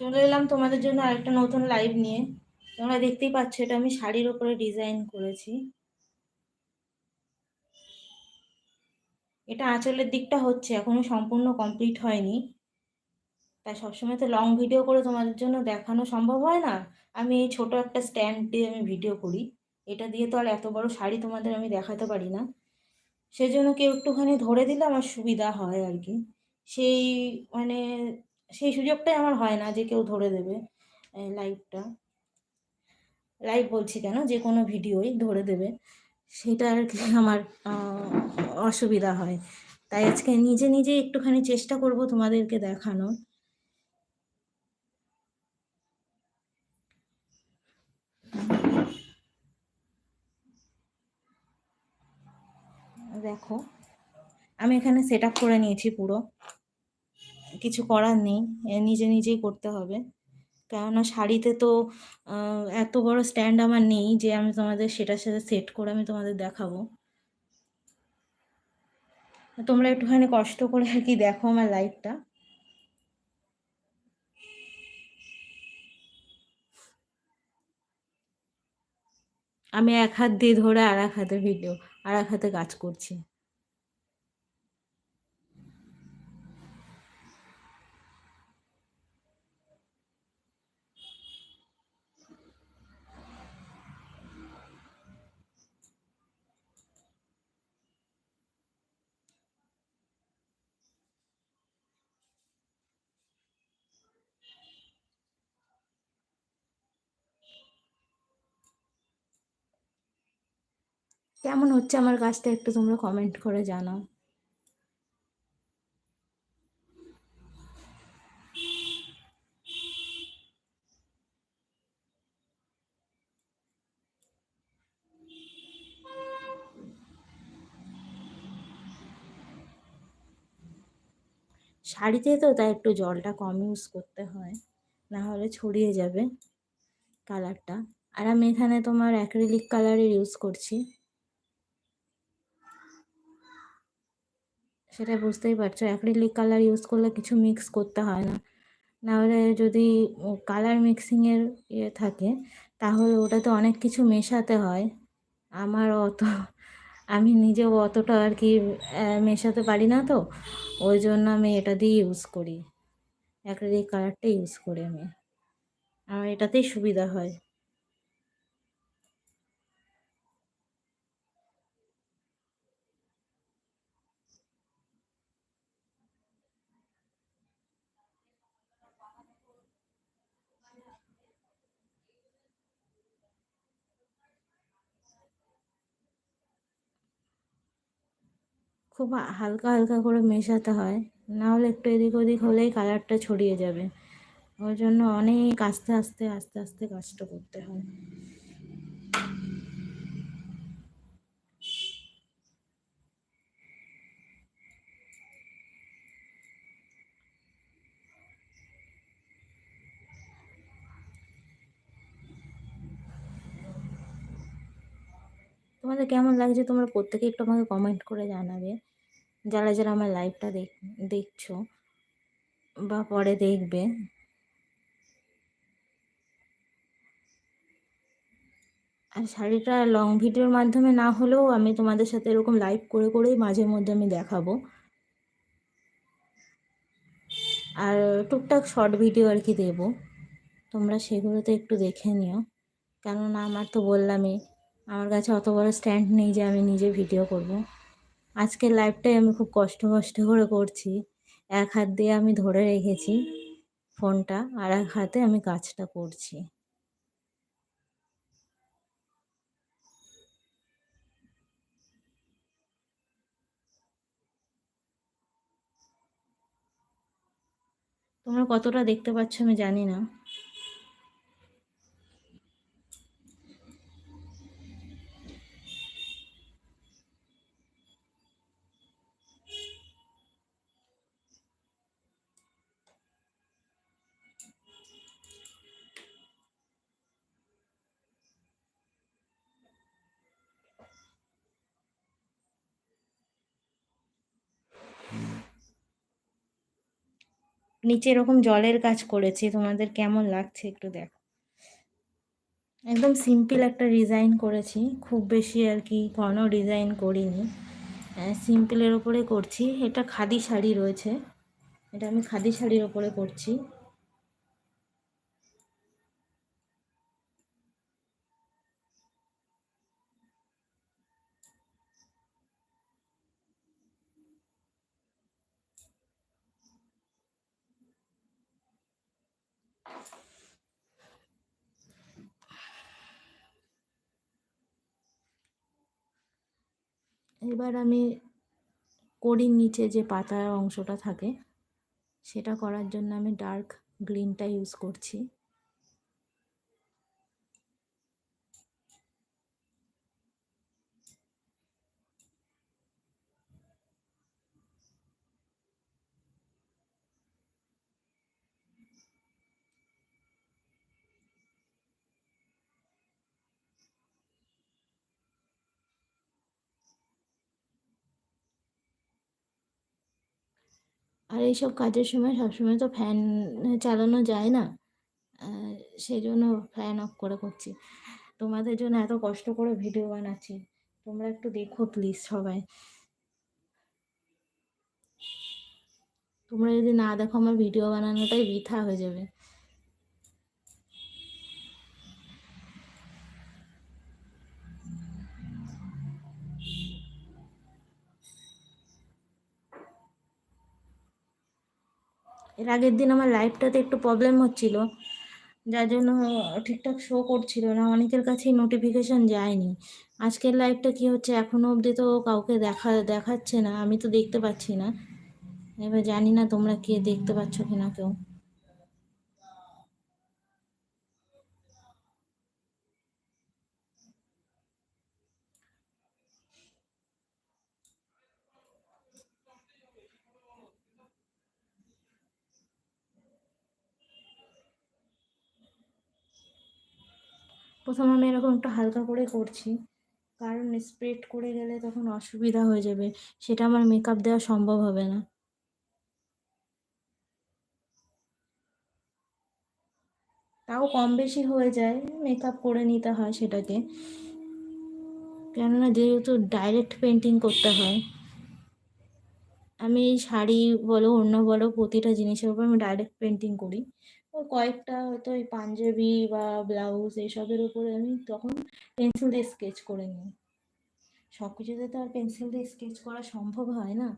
চলে এলাম তোমাদের জন্য আরেকটা নতুন লাইভ নিয়ে। তোমরা দেখতেই পাচ্ছ এটা আমি শাড়ির ওপরে ডিজাইন করেছি। এটা আঁচলের দিকটা হচ্ছে, এখনও সম্পূর্ণ কমপ্লিট হয়নি। তাই সবসময় তো লং ভিডিও করে তোমাদের জন্য দেখানো সম্ভব হয় না? আমি এই ছোট একটা স্ট্যান্ড দিয়ে আমি ভিডিও করি। এটা দিয়ে তো আর এত বড় শাড়ি তোমাদের আমি দেখাতে পারি না। সেজন্য কেউ একটুখানি ধরে দিলে আমার সুবিধা হয় আর কি। সেই মানে সেই সুযোগটাই আমার হয় না যে কেউ ধরে দেবে লাইভটা লাইভ বলছি কেন? যে কোনো ভিডিওই ধরে দেবে। সেটা আর কি আমার অসুবিধা হয়। তাই আজকে নিজে নিজে একটুখানি চেষ্টা করব তোমাদেরকে দেখানোর। দেখো, আমি এখানে সেট আপ করে নিয়েছি পুরো। কিছু করার নেই নিজে নিজেই করতে হবে। কেননা শাড়িতে তো এত বড় স্ট্যান্ড আমার নেই যে আমি তোমাদের সেটার সাথে সেট করে আমি তোমাদের দেখাবো। তোমরা একটুখানি কষ্ট করে আর কি দেখো আমার লাইফটা আমি এক হাত দিয়ে ধরে আর এক হাতে ভিডিও আর এক হাতে কাজ করছি। কেমন হচ্ছে আমার কাজটা একটু তোমরা কমেন্ট করে জানাও। শাড়িতে তো তাই একটু জলটা কম ইউজ করতে হয়, না হলে ছড়িয়ে যাবে কালারটা আর আমি এখানে তোমার অ্যাক্রিলিক কালারের ইউজ করছি। সেটা বুঝতেই পারছ। অ্যাক্রিলিক কালার ইউজ করলে কিছু মিক্স করতে হয় না। নাহলে যদি কালার মিক্সিংয়ের ইয়ে থাকে, তাহলে ওটাতে অনেক কিছু মেশাতে হয়। আমার অত, আমি নিজেও অতটা আর কি মেশাতে পারি না তো। ওই জন্য আমি এটা দিয়ে ইউজ করি। অ্যাক্রিলিক কালারটা ইউজ করি আমি। আমার এটাতেই সুবিধা হয়। খুব হালকা হালকা করে মেশাতে হয়। না হলে একটু এদিক ওদিক হলেই কালারটা ছড়িয়ে যাবে। ওই জন্য অনেক আস্তে আস্তে আস্তে আস্তে কাজটা করতে হয়। তোমাদের কেমন লাগছে? তোমরা প্রত্যেকে একটু আমাকে কমেন্ট করে জানাবে। যারা যারা আমার লাইভটা দেখ, দেখছ বা পরে দেখবে। আর শাড়িটা লং ভিডিওর মাধ্যমে না হলেও আমি তোমাদের সাথে এরকম লাইভ করে, করেই মাঝে মধ্যে আমি দেখাবো। আর টুকটাক শর্ট ভিডিও আর কি দেবো। তোমরা সেগুলোতে একটু দেখে নিও। কেননা আমার তো বললামই আমার কাছে অত বড় স্ট্যান্ড নেই যে আমি নিজে ভিডিও করব। আজকের লাইভটাই আমি খুব কষ্ট কষ্ট করে করছি। এক হাত দিয়ে আমি ধরে রেখেছি ফোনটা আর এক হাতে আমি কাজটা করছি। তোমরা কতটা দেখতে পাচ্ছ আমি জানি না। নিচে এরকম জলের কাজ করেছি, তোমাদের কেমন লাগছে একটু দেখো। একদম সিম্পল একটা ডিজাইন করেছি, খুব বেশি আর কি কোনো ডিজাইন করিনি। সিম্পলের ওপরে করছি, এটা খাদি শাড়ি রয়েছে, এটা আমি খাদি শাড়ির ওপরে করছি। এবার আমি কড়ির নিচে যে পাতার অংশটা থাকে, সেটা করার জন্য আমি ডার্ক গ্রিনটা ইউজ করছি। আর এইসব কাজের সময় সবসময় তো ফ্যান চালানো যায় না। সেই জন্য ফ্যান অফ করে করছি। তোমাদের জন্য এত কষ্ট করে ভিডিও বানাচ্ছি। তোমরা একটু দেখো প্লিজ সবাই। তোমরা যদি না দেখো আমার ভিডিও বানানোটাই বৃথা হয়ে যাবে। এর আগের দিন আমার লাইভটাতে একটু প্রবলেম হচ্ছিল। যার জন্য ঠিকঠাক শো করছিল না, অনেকের কাছেই নোটিফিকেশান যায়নি। আজকের লাইভটা কি হচ্ছে? এখনও অবধি তো কাউকে দেখা, দেখাচ্ছে না, আমি তো দেখতে পাচ্ছি না। এবার জানি না তোমরা কে দেখতে পাচ্ছ কিনা কেউ। প্রথম আমি এরকম একটু হালকা করে করছি। কারণ স্প্রেড করে গেলে তখন অসুবিধা হয়ে যাবে। সেটা আমার মেকআপ দেওয়া সম্ভব হবে না। তাও কম বেশি হয়ে যায় মেকআপ করে নিতে হয় সেটাকে। কেননা যেহেতু ডাইরেক্ট পেন্টিং করতে হয়, আমি শাড়ি বলো, অন্য বলো, প্রতিটা জিনিসের উপর আমি ডাইরেক্ট পেন্টিং করি। ওই কয়েকটা হয়তো ওই পাঞ্জাবি বা ব্লাউজ এইসবের উপরে আমি তখন পেন্সিল দিয়ে স্কেচ করে নিই। সব কিছুতে তো আর পেন্সিল দিয়ে স্কেচ করা সম্ভব হয় না।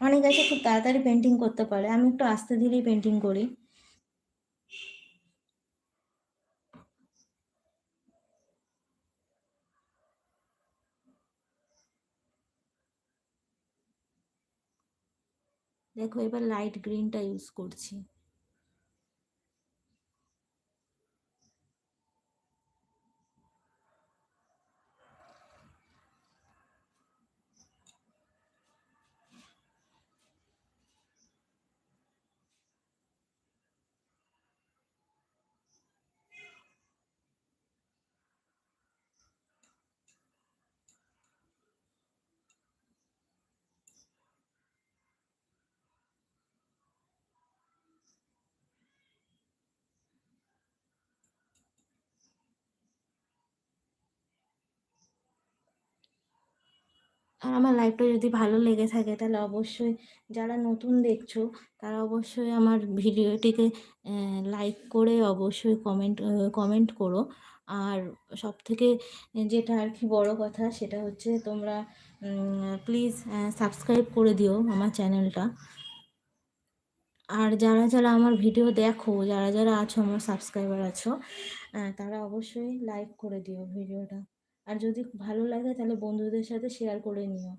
অনেক আছে খুব তাড়াতাড়ি পেন্টিং করতে পারে। আমি একটু আস্তে ধীরেই পেন্টিং করি। দেখো এবার লাইট গ্রিনটা ইউজ করছি। আর আমার লাইভটা যদি ভালো লেগে থাকে তাহলে অবশ্যই যারা নতুন দেখছ, তারা অবশ্যই আমার ভিডিওটিকে লাইক করে অবশ্যই কমেন্ট কমেন্ট করো। আর সব থেকে যেটা আর কি বড় কথা সেটা হচ্ছে তোমরা প্লিজ সাবস্ক্রাইব করে দিও আমার চ্যানেলটা আর যারা যারা আমার ভিডিও দেখো, যারা যারা আছো, আমার সাবস্ক্রাইবার আছো তারা অবশ্যই লাইক করে দিও ভিডিওটা আর যদি ভালো লাগে তাহলে বন্ধুদের সাথে শেয়ার করে নিও।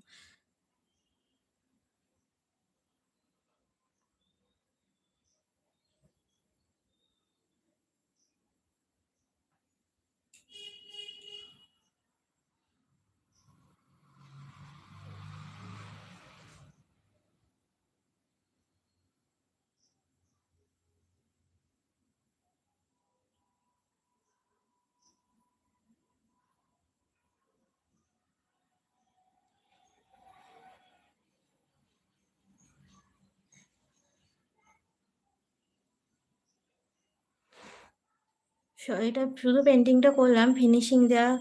এটা শুধু পেন্টিংটা করলাম ফিনিশিং দেওয়া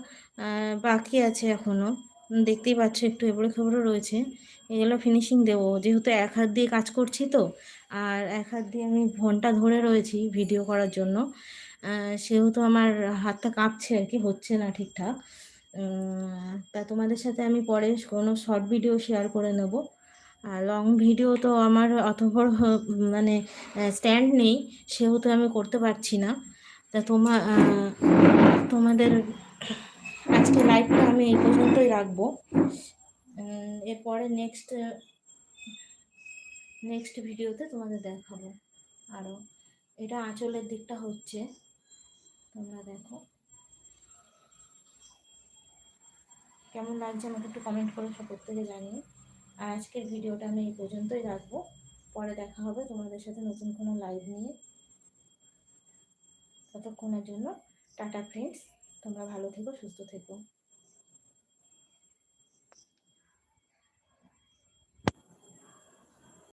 বাকি আছে এখনও দেখতেই পাচ্ছ একটু এবড়ো খেবড়ো রয়েছে। এগুলো ফিনিশিং দেবো। যেহেতু এক হাত দিয়ে কাজ করছি তো, আর এক হাত দিয়ে আমি ফোনটা ধরে রয়েছি ভিডিও করার জন্য। সেহেতু আমার হাতটা কাঁপছে আর কি, হচ্ছে না ঠিকঠাক। তা তোমাদের সাথে আমি পরে কোনো শর্ট ভিডিও শেয়ার করে নেব। আর লং ভিডিও তো আমার অত বড় হ- মানে স্ট্যান্ড নেই, সেহেতু আমি করতে পারছি না। তা তোমা তোমাদের আজকে লাইভটা আমি এই পর্যন্তই রাখব। এরপরে নেক্সট নেক্সট ভিডিওতে তোমাদের দেখাবো আরও এটা আঁচলের দিকটা হচ্ছে। তোমরা দেখো। কেমন লাগছে আমাকে একটু কমেন্ট করে সব প্রত্যেকে জানিয়ে আর আজকের ভিডিওটা আমি এই পর্যন্তই রাখব। পরে দেখা হবে তোমাদের সাথে নতুন কোনো লাইভ নিয়ে। ততক্ষণের জন্য টাটা ফ্রেন্ডস তোমরা ভালো থেকো সুস্থ থেকো।